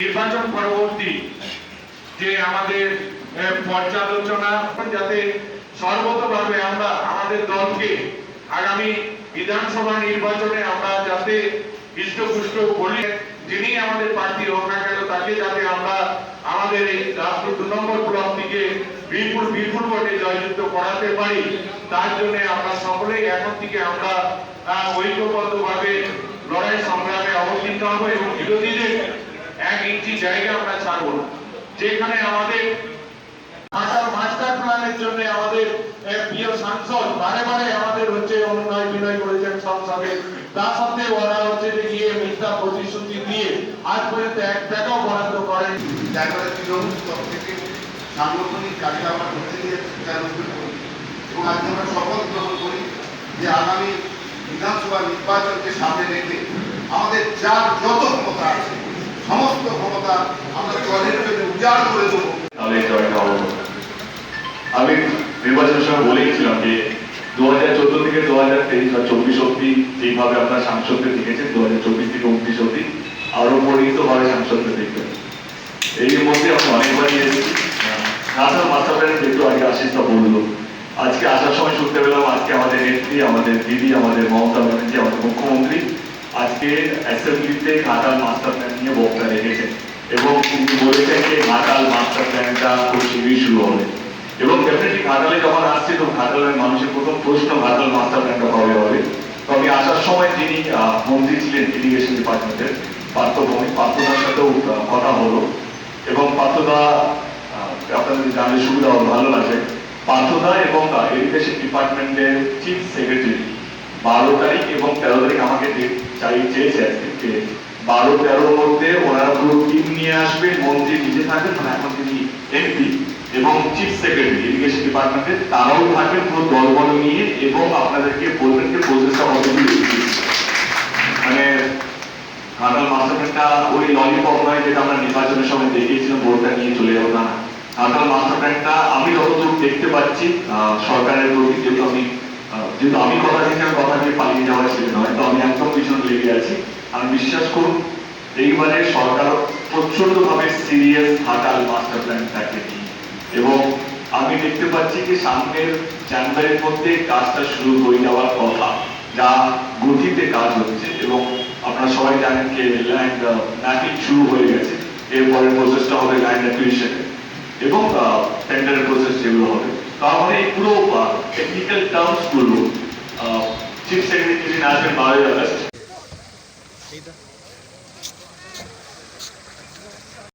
নির্বাচন পরবর্তী যে আমাদের পর্যালোচনা যাতে সর্বতভাবে আমরা আমাদের দলকে আগামী বিধানসভা নির্বাচনে আমরা যাতে হৃষ্টপুষ্ট বলি, যিনি আমাদের প্রার্থী হোক না কেন, তাকে যাতে আমরা আমাদের এই রাষ্ট্র দু নম্বর ব্লক থেকে বিপুল বিপুল ভোটে জয়যুক্ত করাতে পারি, তার জন্য আমরা সকলেই এখন থেকে আমরা ঐক্যবদ্ধভাবে লড়াই সংগ্রামে অবতীর্ণ হব এবং ইঞ্চি জায়গা আমরা ছাড়বো না যেখানে আমাদের মাস্টার মাস্টার প্ল্যানের জন্য আমাদের প্রিয় সাংসদ বারে বারে আমাদের হচ্ছে অনুনয় বিনয় করেছেন সংসদে তা সত্ত্বেও ওরা হচ্ছে যে গিয়ে মিথ্যা প্রতিশ্রুতি দিয়ে আজ পর্যন্ত এক টাকাও বরাদ্দ করেন। তারপরে তৃণমূল তরফ থেকে সাংগঠনিক কাজে আমরা চালু করি। এবং আজকে আমরা শপথ গ্রহণ করি যে আগামী বিধানসভা নির্বাচনকে সামনে রেখে আমাদের যার যত ক্ষমতা আছে সমস্ত ক্ষমতা আমরা দলের জন্য উজাড় করে দেবো। হবে আমি নির্বাচনের সময় বলেইছিলাম যে দু হাজার চোদ্দ থেকে দু হাজার তেইশ বা চব্বিশ অব্দি যেইভাবে আপনার সাংসদকে দেখেছেন দু হাজার চব্বিশ থেকে উনত্রিশ অব্দি আরও পরিণত ভাবে সাংসদকে দেখবেন। এই মধ্যে আমি অনেকবারই এসেছি নাসার মাস্টার প্ল্যান একটু আগে আশিসটা বলল। আজকে আসার সময় শুনতে পেলাম, আজকে আমাদের নেত্রী, আমাদের দিদি, আমাদের মমতা ব্যানার্জি আজকে অ্যাসেম্বলিতে ঘাটাল মাস্টার প্ল্যান নিয়ে বক্তা রেখেছেন এবং তিনি বলেছেন যে ঘাটাল মাস্টার প্ল্যানটা খুব শীঘ্রই শুরু হবে। এবং ডেফিনেটলি ঘাটালে যখন আসছে, তো ঘাটালের মানুষের প্রথম প্রশ্ন ঘাটাল মাস্টার প্ল্যানটা কবে হবে? তো আমি আসার সময় যিনি মন্ত্রী ছিলেন ইরিগেশন ডিপার্টমেন্টের পার্থভূমি, পার্থদার সাথেও কথা হলো। এবং পার্থদা আপনাদের জানলে সুবিধা ভালো লাগবে। পার্থদা এবং এডুকেশন ডিপার্টমেন্টের চিফ সেক্রেটারি বারো তারিখ এবং তেরো তারিখ আমাকে চাই চেয়েছে বারো, তেরোর মধ্যে ওনারা পুরো টিম নিয়ে আসবেন মন্ত্রী নিজে থাকবেন মানে এখন তিনি এমপি এবং চিফ সেক্রেটারি ইরিগেশন ডিপার্টমেন্টের তারাও থাকবেন পুরো দলবল নিয়ে এবং আপনাদেরকে বলবেন যে প্রসেসটা কতদূর মানে কারণ মাস্টারপ্ল্যানটা ওই ললিপপ নয় যেটা আমরা নির্বাচনের সময় দেখিয়েছিলাম, ভোটটা নিয়ে চলে যাব না। কারণ মাস্টারপ্ল্যানটা আমি যতদূর দেখতে পাচ্ছি সরকারের প্রতি যেহেতু আমি যেহেতু আমি কথা কথা দিয়ে পালিয়ে যাওয়ার ছেলে নয়, তো আমি একদম পিছনে লেগে আছি। আমি বিশ্বাস করুন, এইবারে সরকার সিরিয়াস মাস্টার প্ল্যানটাকে এবং আমি দেখতে পাচ্ছি যে সামনের মধ্যে কাজটা শুরু হয়ে যাওয়ার কথা, যা গতিতে কাজ হচ্ছে। এবং আপনারা সবাই জানেন যে ল্যান্ড ম্যাপিং শুরু হয়ে গেছে। এরপরে প্রসেসটা হবে ল্যান্ড অ্যাকুইজিশন এবং টেন্ডারের প্রসেস যেগুলো হবে। তার মানে এই পুরো টেকনিক্যাল টার্মসগুলো চিফ সেক্রেটারি যিনি আসবেন বারোই আগস্ট